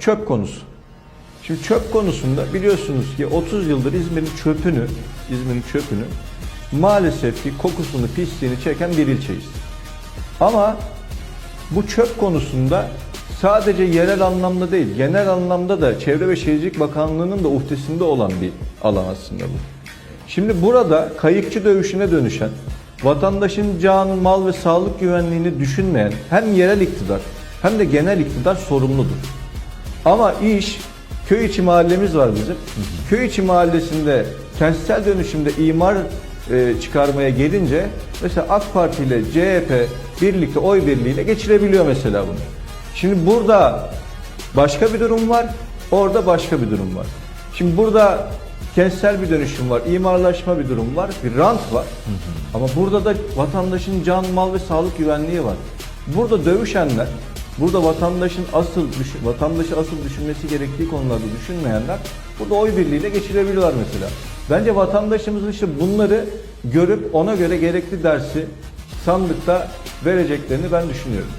çöp konusu. Şimdi çöp konusunda biliyorsunuz ki 30 yıldır İzmir'in çöpünü, İzmir'in çöpünü maalesef ki kokusunu, pisliğini çeken bir ilçeyiz. Ama bu çöp konusunda sadece yerel anlamda değil, genel anlamda da Çevre ve Şehircilik Bakanlığı'nın da uhdesinde olan bir alan aslında bu. Şimdi burada kayıkçı dövüşüne dönüşen, vatandaşın can, mal ve sağlık güvenliğini düşünmeyen hem yerel iktidar hem de genel iktidar sorumludur. Ama iş köy içi mahallemiz var bizim. Köy içi mahallesinde kentsel dönüşümde imar e, çıkarmaya gelince mesela AK Parti ile CHP birlikte oy birliğiyle geçirebiliyor mesela bunu. Şimdi burada başka bir durum var, orada başka bir durum var. Şimdi burada kentsel bir dönüşüm var, imarlaşma bir durum var, bir rant var. Ama burada da vatandaşın can, mal ve sağlık güvenliği var. Burada dövüşenler, burada vatandaşın asıl vatandaşı asıl düşünmesi gerektiği konularda düşünmeyenler burada oy birliğiyle geçirebiliyorlar mesela. Bence vatandaşımızın işte bunları görüp ona göre gerekli dersi sandıkta vereceklerini ben düşünüyorum.